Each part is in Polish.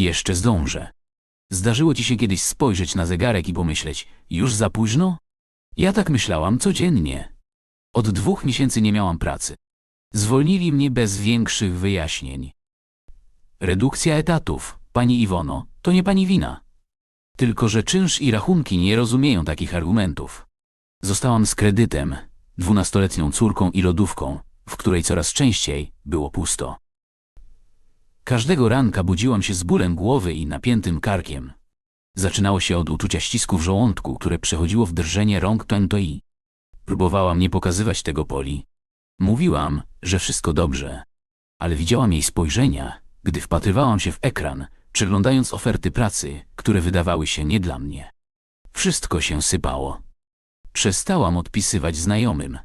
Jeszcze zdążę. Zdarzyło ci się kiedyś spojrzeć na zegarek i pomyśleć, już za późno? Ja tak myślałam codziennie. Od dwóch miesięcy nie miałam pracy. Zwolnili mnie bez większych wyjaśnień. Redukcja etatów, pani Iwono, to nie pani wina. Tylko, że czynsz i rachunki nie rozumieją takich argumentów. Zostałam z kredytem, dwunastoletnią córką i lodówką, w której coraz częściej było pusto. Każdego ranka budziłam się z bólem głowy i napiętym karkiem. Zaczynało się od uczucia ścisku w żołądku, które przechodziło w drżenie rąk Tentoi. Próbowałam nie pokazywać tego Poli. Mówiłam, że wszystko dobrze, ale widziałam jej spojrzenia, gdy wpatrywałam się w ekran, przeglądając oferty pracy, które wydawały się nie dla mnie. Wszystko się sypało. Przestałam odpisywać znajomym.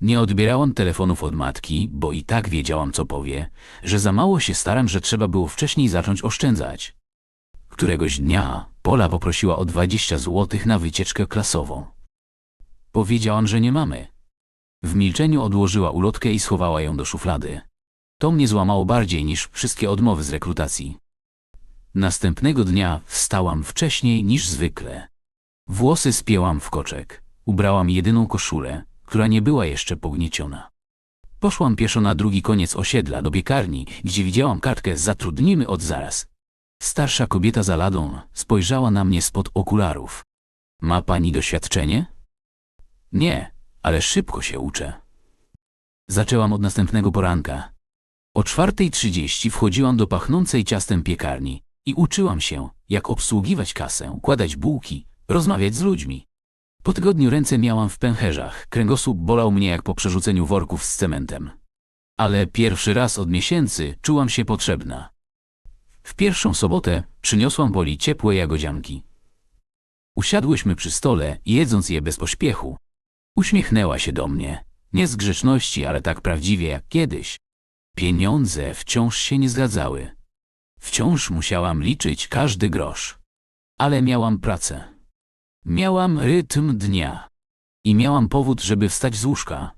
Nie odbierałam telefonów od matki, bo i tak wiedziałam, co powie, że za mało się staram, że trzeba było wcześniej zacząć oszczędzać. Któregoś dnia Pola poprosiła o 20 złotych na wycieczkę klasową. Powiedziałam, że nie mamy. W milczeniu odłożyła ulotkę i schowała ją do szuflady. To mnie złamało bardziej niż wszystkie odmowy z rekrutacji. Następnego dnia wstałam wcześniej niż zwykle. Włosy spięłam w koczek. Ubrałam jedyną koszulę, która nie była jeszcze pognieciona. Poszłam pieszo na drugi koniec osiedla do piekarni, gdzie widziałam kartkę Zatrudnimy od zaraz. Starsza kobieta za ladą spojrzała na mnie spod okularów. Ma pani doświadczenie? Nie, ale szybko się uczę. Zaczęłam od następnego poranka. O 4.30 wchodziłam do pachnącej ciastem piekarni i uczyłam się, jak obsługiwać kasę, układać bułki, rozmawiać z ludźmi. Po tygodniu ręce miałam w pęcherzach, kręgosłup bolał mnie jak po przerzuceniu worków z cementem. Ale pierwszy raz od miesięcy czułam się potrzebna. W pierwszą sobotę przyniosłam Poli ciepłe jagodzianki. Usiadłyśmy przy stole, jedząc je bez pośpiechu. Uśmiechnęła się do mnie. Nie z grzeczności, ale tak prawdziwie jak kiedyś. Pieniądze wciąż się nie zgadzały. Wciąż musiałam liczyć każdy grosz. Ale miałam pracę. Miałam rytm dnia. I miałam powód, żeby wstać z łóżka.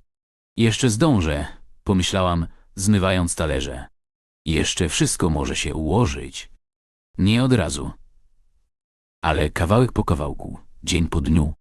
Jeszcze zdążę, pomyślałam, zmywając talerze. Jeszcze wszystko może się ułożyć. Nie od razu. Ale kawałek po kawałku, dzień po dniu,